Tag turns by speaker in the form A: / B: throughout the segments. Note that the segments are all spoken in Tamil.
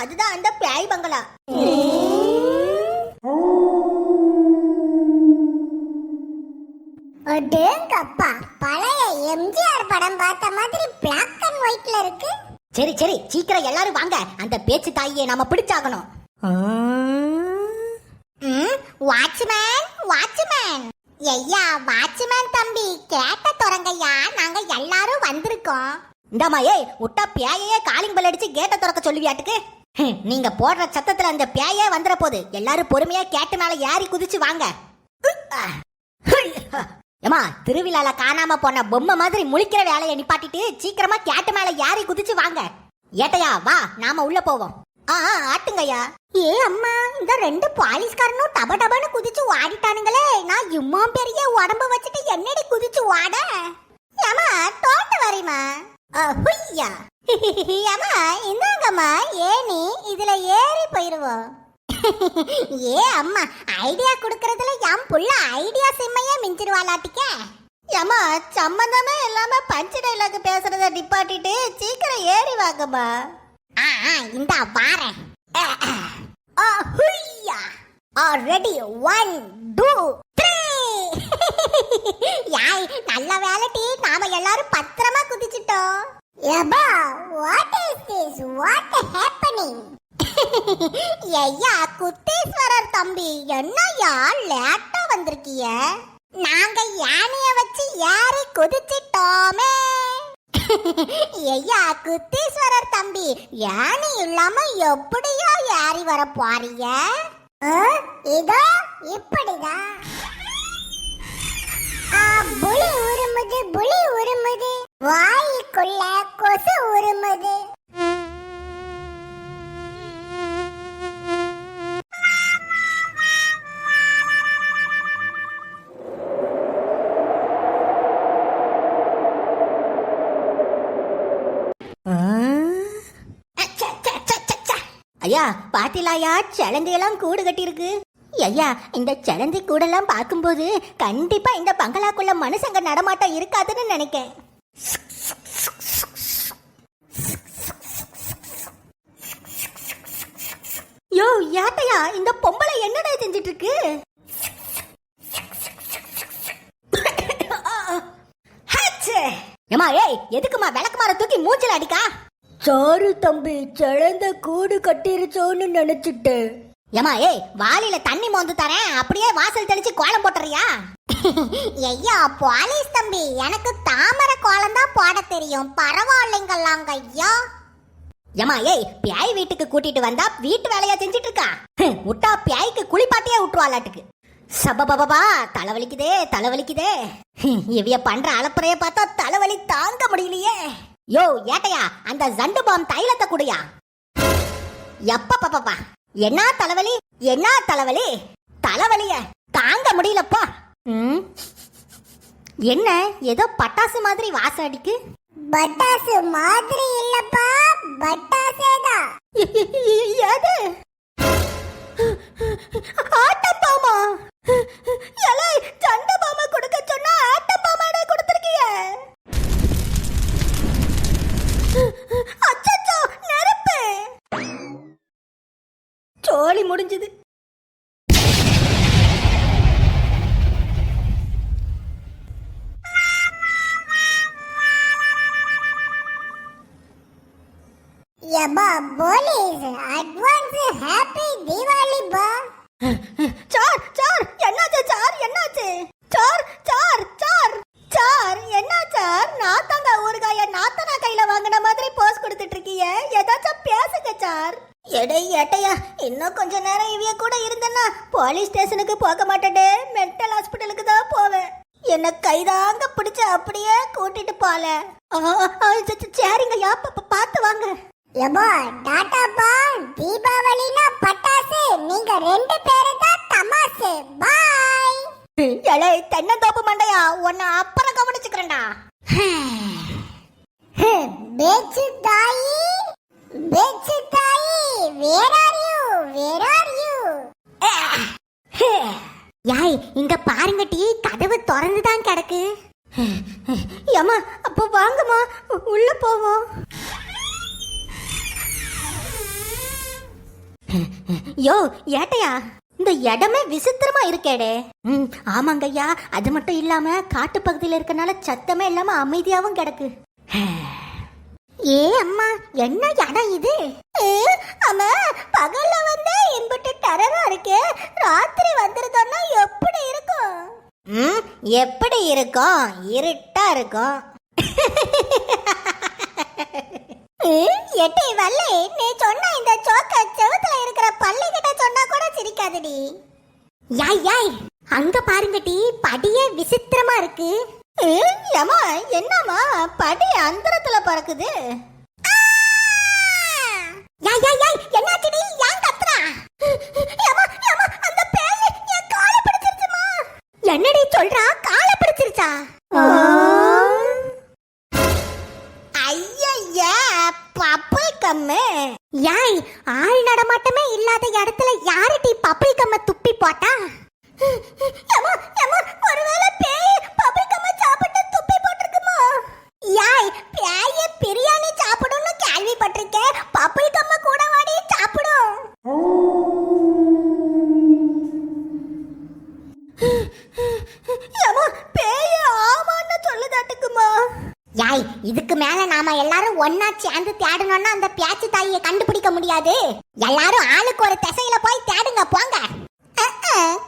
A: அதுதான் அந்த பேய் பங்களா.
B: அடேங்கப்பா பழைய எம்ஜிஆர் படம் பார்த்த மாதிரி பிளாக் அண்ட் ஒயிட்ல இருக்கு.
A: சரி சரி சீக்கிரம் எல்லாரும் வாங்க. அந்த பேச்சு தாயியை நாம பிடிச்சாகணும் வாட்ச்மேன் வாட்ச்மேன் ஐயா வாட்ச்மேன் தம்பி கேட்ட துறங்கய்யா நாங்க எல்லாரும் வந்திருக்கோம் இந்தாமா ஏய் விட்டா பேயையே காலிங் பெல் அடிச்சு கேட்ட திறக்க சொல்லுவியாட்டுக்கு. நீங்க போடுற சத்தத்துல அந்த பேயே வந்துற போது எல்லாரும் பொறுமையா கேட்டு மேல ஏறி குதிச்சு வாங்க. ஏமா திருவிழால காணாம போன பொம்மை மாதிரி முழிக்கிற வேலையை நிப்பாட்டிட்டு சீக்கிரமா கேட்டு மேல ஏறி குதிச்சு வாங்க. ஏட்டையா வா நாம உள்ள போவோம். ஆ ஆ, ஆட்டுங்கய்யா. ஏ அம்மா இந்த ரெண்டு போலீஸ்காரனும் டப டபன்னு குதிச்சு ஓடிட்டானுங்களே. நான் இம்மா பெரிய உடம்பு வச்சுட்டு என்னடி குதிச்சு ஓட? ஏமா தோட்ட வரிமா ஹுய்யா. அம்மா இந்தாங்கம்மா ஏனி இதுல ஏறி போயிருவோம். ஏ அம்மா ஐடியா குடுக்கறதுல என் புள்ள ஐடியா சிம்மையே மிஞ்சிருவாளாட்டிக்க. ஏமா சம்பந்தமே இல்லாம பஞ்சு டைலாக் பேசுறத நிப்பாட்டிட்டு சீக்கிரம் ஏறி வாங்கம்மா. ஆ ஆ, இந்தா வாரேன். ஆ ஹுய்யா. ஆ ரெடி ஒன் டூ யாய் நல்ல வேலைட்டி நாம எல்லாரும் பத்திரமா குதிச்சிட்டோம்.
B: யப்பா what is this what happening
A: ஐயா குத்தீஸ்வரர் தம்பி என்னையா லேட்டா வந்திருக்கிய? நாங்க யானைய வச்சு ஏறி குதிச்சிட்டோமே. ஐயா குத்தீஸ்வரர் தம்பி யானை இல்லாம எப்படியா ஏறி வர போறீங்க?
B: இதோ இப்படிதான். புலி உருமுது புலி உருமுது. வாய்க்குள்ள கொசு உருமுது.
A: ஐயா பாத்திலாயா செலந்தி எல்லாம் கூடு கட்டியிருக்கு. ஐயா இந்த செலந்தி கூடெல்லாம் பார்க்கும்போது கண்டிப்பா இந்த பங்களாக்குள்ள மனுஷங்க நடமாட்டம் இருக்காதுன்னு நினைக்கேன். யோ யாத்தையா இந்த பொம்பளை என்னடா செஞ்சிட்டு இருக்கு ஏமா ஏய் எதுக்குமா விளக்குமார தூக்கி மூச்சல் அடிக்கா?
C: சாரு தம்பி செழந்த கூடு கட்டிருச்சோன்னு நினைச்சிட்டேன்.
A: ஏமா ஏய் வாளியில தண்ணி மோந்து தரேன். அப்படியே வாசல் தெளிச்சு கோலம் போட்டுறியா?
B: ஐயா போலீஸ் தம்பி எனக்கு தாமரை கோலம் தான் போட தெரியும். பரவாயில்லைங்கல்லாங்க ஐயா.
A: ஏமா ஏய் பியாய் வீட்டுக்கு கூட்டிட்டு வந்தா வீட்டு வேலையா செஞ்சிட்டு இருக்கா விட்டா பியாய்க்கு குளிப்பாட்டியே விட்டுருவாளாட்டுக்கு சபபபா தலைவலிக்குதே தலைவலிக்குதே. ஹம், இவிய பண்ற அலப்பறைய பார்த்தா தலைவலி தாங்க முடியலையே. யோ ஏட்டையா அந்த ஜண்டு பாம் தைலத்தை குடியா. எப்ப பாப்பா என்ன தலைவலி? என்ன தலைவலி? தலைவலிய தாங்க முடியலப்பா. ம். என்ன? ஏதோ பட்டாசு மாதிரி வாசம் அடிக்கு
B: பட்டாசு மாதிரி இல்லப்பா. பட்டாசே தான்.
A: எது? ஆட்டப்பாமா எலை சண்டை பாமா கொடுக்க சொன்னா ஆட்டப்பாமாடே கொடுத்துருக்கிய.
B: அட்வான்ஸ் ஹாப்பி தீபாவளி பா
A: சார் சார் என்னாச்சு சார் என்னாச்சு? சார் சார் சார் சார் என்ன சார்? நாத்தாங்க ஊறுகாய நாத்தனா கையில வாங்கின மாதிரி போஸ் கொடுத்துட்டு இருக்கீங்க. ஏதாச்சும் பேசுங்க சார். எடை எட்டையா இன்னும் கொஞ்ச நேரம் இவிய கூட இருந்தேன்னா போலீஸ் ஸ்டேஷனுக்கு போக மாட்டேடே மென்டல் ஹாஸ்பிட்டலுக்கு தான் போவேன். என்ன கைதாங்க பிடிச்ச அப்படியே கூட்டிட்டு போல. ஆ, ஆ, சரிங்கய்யா பார்த்து வாங்க.
B: யப்பா டாடா பா தீபாவளினா பட்டாசு. நீங்க ரெண்டு பேரும் தான் தமாசு. பாய்.
A: எலை தென்னந்தோப்பு மண்டையா? உன்னை அப்புறம் கவனிச்சுக்கிறேன்டா.
B: பேச்சு தாயி. பேச்சு தாயி where are you where are you
A: யாய் இங்க பாருங்க டீ. கதவு திறந்து தான் கிடக்கு ஏமா அப்போ வாங்கம்மா. உள்ள போவோம். யோ ஏட்டையா? இந்த இடமே விசித்திரமா இருக்கேடே. ம் ஆமாங்கய்யா. அது மட்டும் இல்லாம காட்டு பகுதியில் இருக்கனால சத்தமே இல்லாம அமைதியாவும் கிடக்கு. ஏ அம்மா என்ன இடம் இது? அம்மா பகல்ல வந்து இம்புட்டு டரரா இருக்கு. ராத்திரி வந்துருதோன்னா எப்படி இருக்கும்? ம் எப்படி இருக்கும்? இருட்டா இருக்கும். எட்டி வள்ளி நீ சொன்ன இந்த சோக்க செவுத்துல இருக்கிற பள்ளி கிட்ட சொன்னா கூட சிரிக்காதடி. யாய் யாய் அங்க பாருங்கடி படியே விசித்திரமா இருக்கு. ஏமா என்னம்மா படி அந்தரத்துல பறக்குது. யாய் யாய் யாய் என்னாச்சுடி ஏன் கத்துறா? ஏமா ஏமா அந்த பேய் என் காலை பிடிச்சிருச்சுமா. என்னடி சொல்றா? ஒன்னா சேர்ந்து தேடணும்னா அந்த பியாச்சு தாயை கண்டுபிடிக்க முடியாது. எல்லாரும் ஆளுக்கு ஒரு திசையில போய் தேடுங்க போங்க.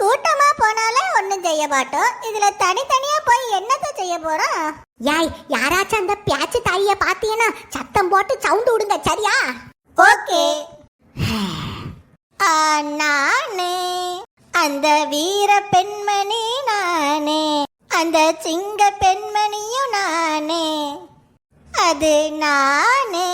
A: கூட்டமா போனாலே ஒண்ணும் செய்ய மாட்டோம். இதுல தனித்தனியா போய் என்னத்த செய்ய போறோம்? யாய் யாராச்சும் அந்த பியாச்சு தாய பாத்தீங்கன்னா சத்தம் போட்டு சவுண்ட் விடுங்க சரியா? ஓகே. நானே. அந்த வீர பெண்மணி நானே. அந்த சிங்க பெண்மணியும் நானே. அது நானே.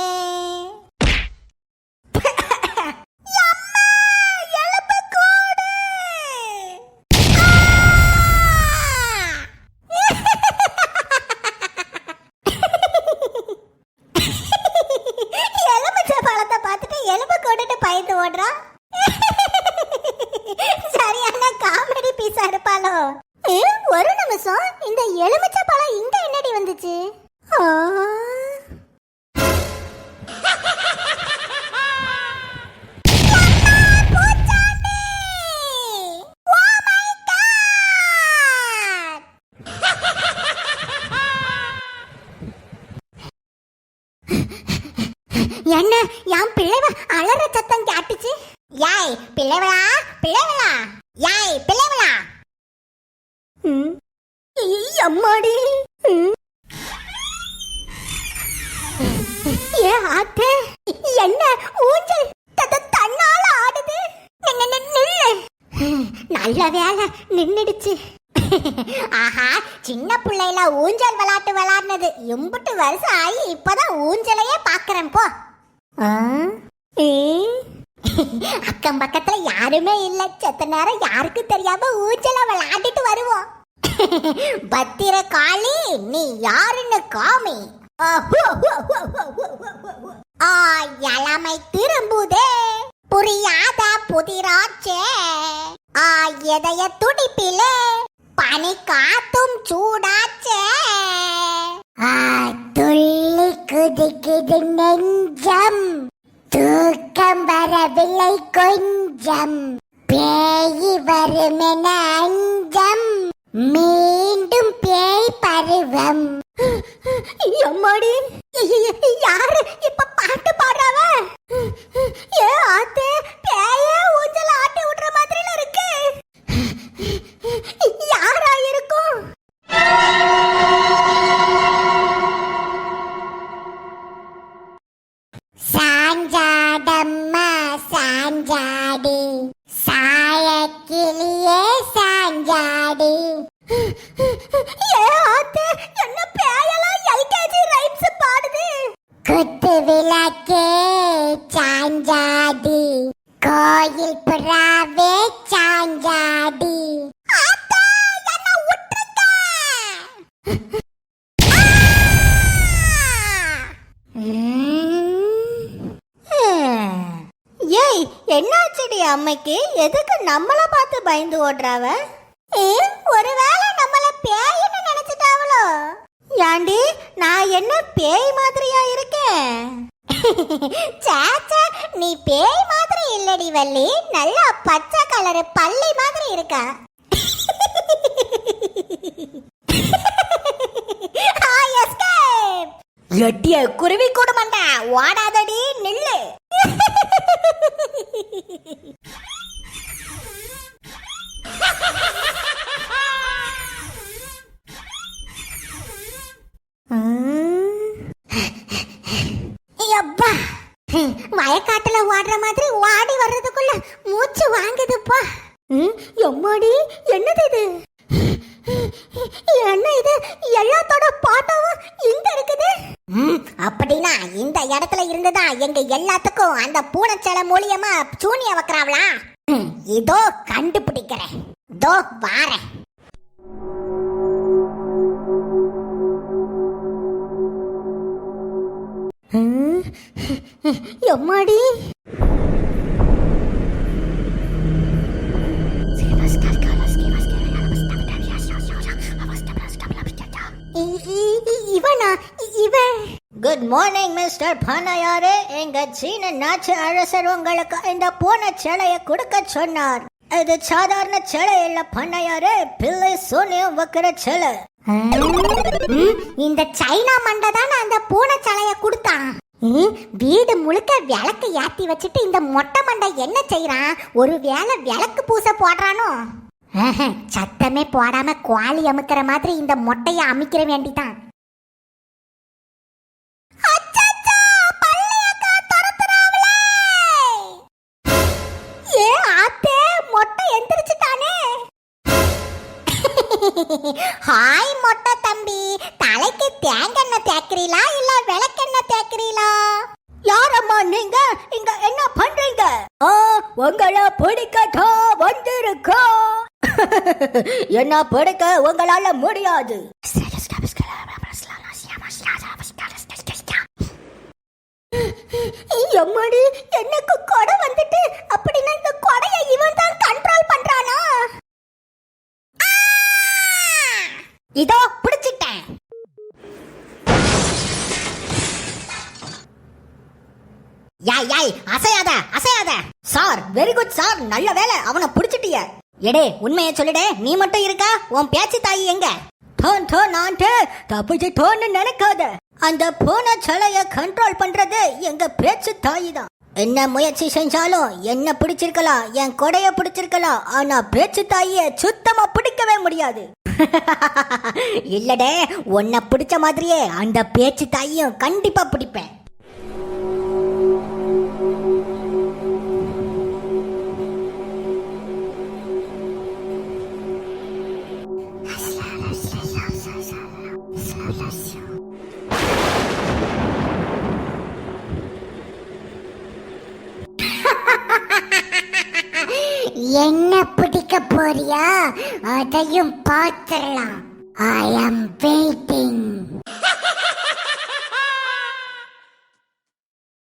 A: ஏ ஆத்தே என்ன ஊஞ்சல்? தன்னால ஆடுது. நி- நில்லு நல்ல வேலை நின்னுடுச்சு. ஆஹா சின்ன பிள்ளையில ஊஞ்சல் விளையாட்டு விளாட்னது எம்புட்டு வருஷம் ஆகி இப்பதான் ஊஞ்சலையே பாக்குறேன் போ. அக்கம் பக்கத்துல யாருமே இல்ல. செத்த நேரம் யாருக்கும் தெரியாம ஊஞ்சல விளையாடிட்டு வருவோம். பத்திர காளி நீ யாருன்னு காமி. இளமை திரும்புதே. புரியாத புதிராச்சே. ஆ எதைய துடிப்பிலே. பனி காத்தும் சூடாச்சே.
B: ஆ, துள்ளி குதிக்குது நெஞ்சம். தூக்கம் வரவில்லை கொஞ்சம். பேய் வருமென அஞ்சம். மீண்டும் பேய் பருவம்.
A: எம்மாடி. யாரு? இப்ப பாட்டு பாடுறாவ? ஏ ஆத்தே பேய ஊஞ்சல் ஆட்டி விடுற மாதிரில இருக்கு. யாரா இருக்கும்?
B: சாஞ்சாடம்மா சாஞ்சாடி. சாயக்கிளியே சாஞ்சாடி. குத்து விளக்கே சாஞ்சாடி. கோயில் புறாவே
A: விட்டுருக்க ஏய் என்னாச்சுடி அம்மைக்கு? எதுக்கு நம்மள பார்த்து பயந்து ஓடுறாவ? ஒருவேளை நம்மள பேய்னு நினைச்சிட்டாவளோ? ஏண்டி நான் என்ன பேய் மாதிரியா இருக்கேன் சாச்சா நீ பேய் மாதிரி இல்லடி
B: வள்ளி. நல்லா பச்சை கலர் பள்ளி மாதிரி இருக்கா!
A: எட்டிய குருவி கூடுமண்டா ஓடாதடி நில்லு.
B: அப்பா வயக்காட்டுல ஓடுற மாதிரி ஓடி வர்றதுக்குள்ள மூச்சு வாங்குதுப்பா.
A: எம்மாடி என்னது இது? என்ன இது? எல்லாத்தோட பாட்டாவும் இங்க இருக்குது.
B: அப்படின்னா இந்த இடத்துல இருந்துதான் எங்க எல்லாத்துக்கும் அந்த பூனைச்சலை மூலியமா சூனிய வைக்கிறாங்களா இதோ கண்டுபிடிக்கிறேன். இதோ வாரேன்.
A: எம்மாடி?
B: இ- இவனா? இவன்
A: குட் மார்னிங் மிஸ்டர் பண்ணையாரே எங்க சீன நாச்சு அரசர் உங்களுக்கு இந்த பூனை சேலையை கொடுக்க சொன்னார். இது சாதாரண சேலை இல்ல பண்ணையாரே பிள்ளை சூனியம் வைக்கிற சேலை.
B: இந்த சைனா மண்டை தான் அந்த பூனை சலைய கொடுத்தான். வீடு முழுக்க விளக்கு ஏத்தி வச்சுட்டு இந்த மொட்டை மண்டை என்ன செய்யறான் ஒரு வேளை விளக்கு பூச போடுறானோ? சத்தமே போடாம குவாலி அமுக்கிற மாதிரி இந்த மொட்டைய அமைக்கிற வேண்டிதான்.
A: ஏ
B: தேங்கெண்ணெய் தேக்கிறீங்களா இல்ல விளக்கெண்ணெய் தேக்கிறீங்களா
A: யாரம்மா நீங்க? இங்க என்ன பண்றீங்க? உங்களை பிடிக்கட்டோ வந்திருக்கோ. என்ன பிடிக்க உங்களால முடியாது. எம்மாடி எனக்கு கொடை வந்துட்டு அப்படின்னா இந்த கொடைய இவன் தான் கண்ட்ரோல் பண்றானா? இதோ யாய் யாய் அசையாத அசையாத. Sir very good sir. நல்ல வேலை. அவனை புடிச்சிட்டிய. எடே உண்மையை சொல்லுடே. நீ மட்டும் இருக்கா? உன் பேச்சு தாயி எங்க? டோன் டோன் ஆண்டு தப்பிச்சு டோன்னு நினைக்காத. அந்த பூனை சலைய கண்ட்ரோல் பண்றது எங்க பேச்சு தாயி தான். என்ன முயற்சி செஞ்சாலும் என்ன பிடிச்சிருக்கலாம் என் கொடைய பிடிச்சிருக்கலாம். ஆனா பேச்சு தாயிய சுத்தமா பிடிக்கவே முடியாது. இல்லடே உன்னை பிடிச்ச மாதிரியே அந்த பேச்சு தாயும் கண்டிப்பா பிடிப்பேன்.
B: அதையும் பார்த்துடலாம். ஐ அம்